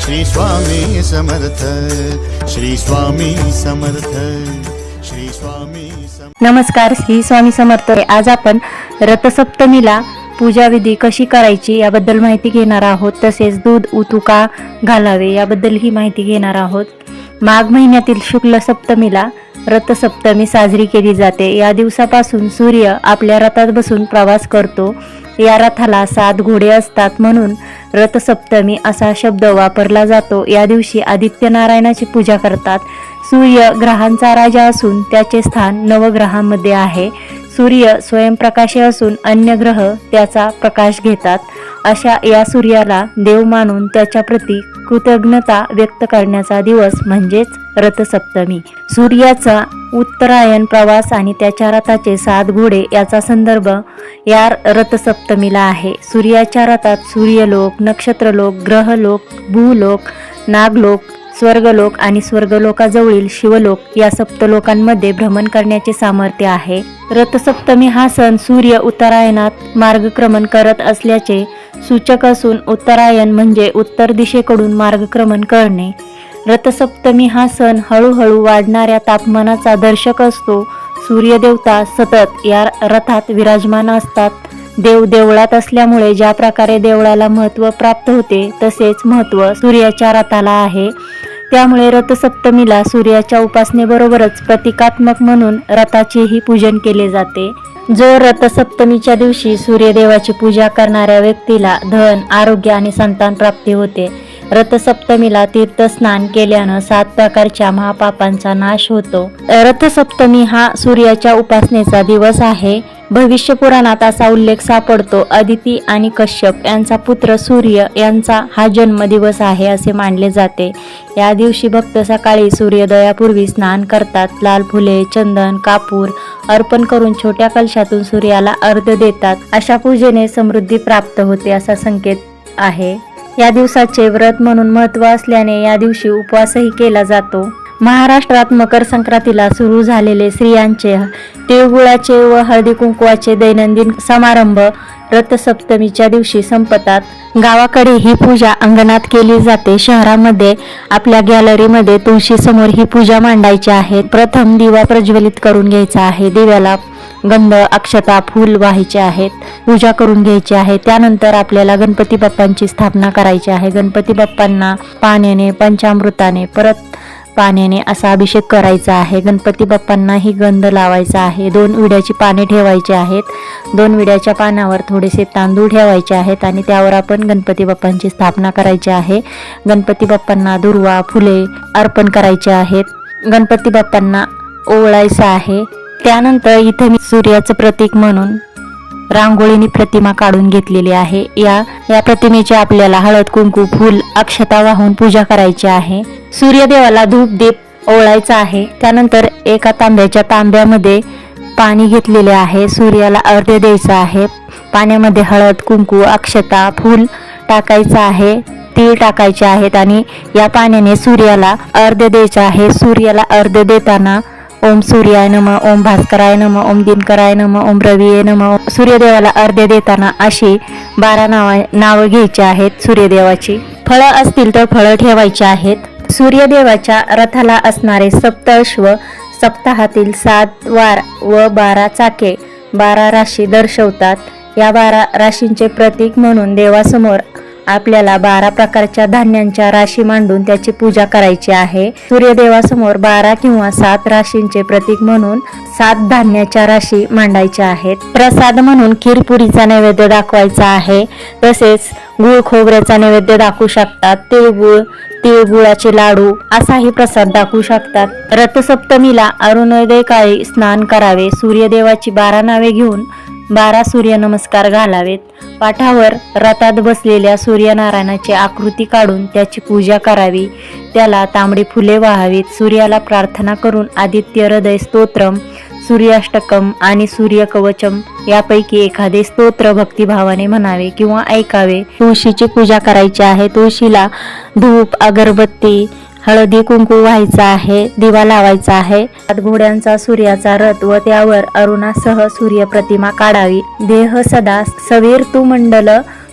श्री स्वामी समर्थ श्री स्वामी समर्थ श्री स्वामी नमस्कार श्री स्वामी समर्थ. आज आपण रथसप्तमीला पूजाविधी कशी करायची याबद्दल माहिती घेणार आहोत. तसेच दूध उतू का घालावे याबद्दल ही माहिती घेणार आहोत. माघ महिन्यातील शुक्ल सप्तमीला रथसप्तमी साजरी केली जाते. या दिवसापासून सूर्य आपल्या रथात बसून प्रवास करतो. या रथाला सात घोडे असतात म्हणून रथसप्तमी असा शब्द वापरला जातो. या दिवशी आदित्य नारायणाची पूजा करतात. सूर्य ग्रहांचा राजा असून त्याचे स्थान नवग्रहामध्ये आहे. सूर्य स्वयंप्रकाशी असून अन्य ग्रह त्याचा प्रकाश घेतात. अशा या सूर्याला देव मानून त्याच्या प्रती कृतज्ञता व्यक्त करण्याचा दिवस म्हणजेच रथसप्तमी. सूर्याचा उत्तरायण प्रवास आणि त्याच्या रथाचे सात घोडे याचा संदर्भ या रथसप्तमीला आहे. सूर्याच्या रथात सूर्यलोक नक्षत्रलोक ग्रहलोक भूलोक नागलोक स्वर्गलोक आणि स्वर्गलोकाजवळील शिवलोक या सप्तलोकांमध्ये भ्रमण करण्याचे सामर्थ्य आहे. रथसप्तमी हा सण सूर्य उत्तरायणात मार्गक्रमण करत असल्याचे सूचक असून उत्तरायण म्हणजे उत्तर दिशेकडून मार्गक्रमण करणे. रथसप्तमी हा सण हळूहळू वाढणाऱ्या तापमानाचा दर्शक असतो. सूर्यदेवता सतत या रथात विराजमान असतात. देव देवळात असल्यामुळे ज्या प्रकारे देवळाला महत्त्व प्राप्त होते तसेच महत्त्व सूर्याच्या रथाला आहे. त्यामुळे रथसप्तमीला सूर्याच्या उपासनेबरोबरच प्रतिकात्मक म्हणून रथाचेही पूजन केले जाते. जो रथसप्तमीच्या दिवशी सूर्यदेवाची पूजा करणाऱ्या व्यक्तीला धन आरोग्य आणि संतान प्राप्ती होते. रथसप्तमीला तीर्थस्नान केल्यानं सात प्रकारच्या महापापांचा नाश होतो. रथसप्तमी हा सूर्याच्या उपासनेचा दिवस आहे. भविष्य पुराणात असा उल्लेख सापडतो. अदिती आणि कश्यप यांचा पुत्र सूर्य यांचा हा जन्मदिवस आहे असे मानले जाते. या दिवशी भक्त सकाळी सूर्योदयापूर्वी स्नान करतात. लाल फुले चंदन कापूर अर्पण करून छोट्या कलशातून सूर्याला अर्ध देतात. अशा पूजेने समृद्धी प्राप्त होते असा संकेत आहे. या दिवसाचे व्रत म्हणून महत्त्व असल्याने या दिवशी उपवासही केला जातो. महाराष्ट्रात मकर संक्रांतीला सुरू झालेले स्त्रियांचे तिळगुळाचे व हळदी कुंकवाचे दैनंदिन समारंभ रथसप्तमीच्या दिवशी संपतात. गावाकडे ही पूजा अंगणात केली जाते. शहरामध्ये आपल्या गॅलरीमध्ये तुळशी समोर ही पूजा मांडायची आहे. प्रथम दिवा प्रज्वलित करून घ्यायचा आहे. दिव्याला गंध अक्षता फूल व्हायचे आहेत पूजा करून घ्यायची आहे. त्यानंतर आपल्याला गणपती बाप्पांची स्थापना करायची आहे. गणपती बाप्पांना पाण्याने पंचामृताने परत पाण्याने असा अभिषेक करायचा आहे. गणपती बाप्पांनाही गंध लावायचा आहे. दोन विड्याची पाने ठेवायची आहेत. दोन विड्याच्या पानावर थोडेसे तांदूळ ठेवायचे आहेत आणि त्यावर आपण गणपती बाप्पांची स्थापना करायची आहे. गणपती बाप्पांना दुर्वा फुले अर्पण करायचे आहेत. गणपती बाप्पांना ओवळायचं आहे. त्यानंतर इथे मी सूर्याचं प्रतीक म्हणून रांगोळीनी प्रतिमा काढून घेतलेली आहे. या या प्रतिमेची आपल्याला हळद कुंकू फूल अक्षता वाहून पूजा करायची आहे. सूर्यदेवाला धूप दीप ओळायचा आहे. त्यानंतर एका तांब्याच्या तांब्यामध्ये पाणी घेतलेले आहे. सूर्याला अर्ध द्यायचं आहे. पाण्यामध्ये हळद कुंकू अक्षता फूल टाकायचं आहे. तीळ टाकायचे आहेत आणि या पाण्याने सूर्याला अर्ध द्यायचं आहे. सूर्याला अर्ध देताना ओम सूर्याय नम ओम भास्कराय नम ओम दिनकराय नम ओम रवीय नम. सूर्यदेवाला अर्ध्य देताना अशी बारा नावा नावं घ्यायची आहेत सूर्यदेवाची. फळं असतील तर फळं ठेवायची आहेत. सूर्यदेवाच्या रथाला असणारे सप्तअश्व सप्ताहातील सात वार व बारा चाके बारा राशी दर्शवतात. या बारा राशींचे प्रतीक म्हणून देवासमोर आपल्याला बारा प्रकारच्या धान्यांच्या राशी मांडून त्याची पूजा करायची आहे. सूर्यदेवासमोर बारा किंवा सात राशींचे प्रतीक म्हणून सात धान्याच्या राशी मांडायच्या आहेत. प्रसाद म्हणून खीरपुरीचा नैवेद्य दाखवायचा आहे. तसेच गुळ खोबऱ्याचा नैवेद्य दाखवू शकतात. तिळगुळ तिळगुळाचे लाडू असाही प्रसाद दाखवू शकतात. रथसप्तमीला अरुणोदय काळी स्नान करावे. सूर्यदेवाची बारा नावे घेऊन बारा सूर्य नमस्कार घालावेत. पाठावर रथात बसलेल्या सूर्यनारायणाची आकृती काढून त्याची पूजा करावी. त्याला तांबडी फुले वाहावीत. सूर्याला प्रार्थना करून आदित्य हृदय स्तोत्रम सूर्याष्टकम आणि सूर्यकवचम यापैकी एखादे स्तोत्र भक्तिभावाने म्हणावे किंवा ऐकावे. तुळशीची पूजा करायची आहे. तुळशीला धूप अगरबत्ती हळदी कुंकू व्हायचा आहे दिवा लावायचा आहे. घोड्यांचा सूर्याचा रथ व त्यावर अरुणासह सूर्य प्रतिमा काढावी. देह सदा सवीर तू मंडल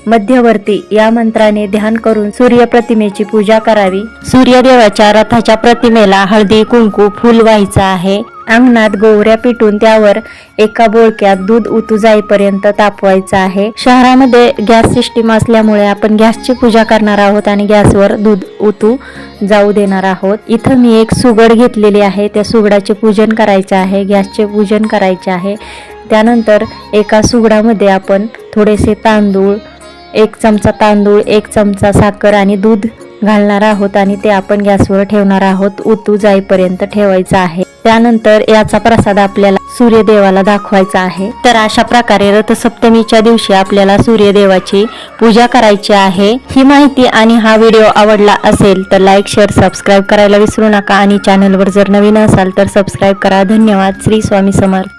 मध्यवर्ती या मंत्राने ध्यान करून सूर्य प्रतिमेची पूजा करावी. सूर्यदेवाच्या रथाच्या प्रतिमेला हळदी कुंकू फुल व्हायचं आहे. अंगणात गोवऱ्या पिटून त्यावर एका बोळक्यात दूध उतू जाईपर्यंत तापवायचं आहे. शहरामध्ये गॅस सिस्टीम असल्यामुळे आपण गॅसची पूजा करणार आहोत आणि गॅसवर दूध उतू जाऊ देणार आहोत. इथं मी एक सुगड घेतलेली आहे. त्या सुगडाचे पूजन करायचे आहे. गॅसचे पूजन करायचे आहे. त्यानंतर एका सुगडामध्ये आपण थोडेसे तांदूळ एक चमचा तांदूळ एक चमचा साखर आणि दूध घालणार आहोत आणि ते आपण गॅसवर ठेवणार आहोत. उतू जाईपर्यंत ठेवायचं आहे. त्यानंतर याचा प्रसाद आपल्याला सूर्यदेवाला दाखवायचा आहे. तर अशा प्रकारे रथसप्तमीच्या दिवशी आपल्याला सूर्यदेवाची पूजा करायची आहे. ही माहिती आणि हा व्हिडिओ आवडला असेल तर लाईक शेअर सबस्क्राईब करायला विसरू नका आणि चॅनलवर जर नवीन असाल तर सबस्क्राईब करा. धन्यवाद. श्री स्वामी समर्थ.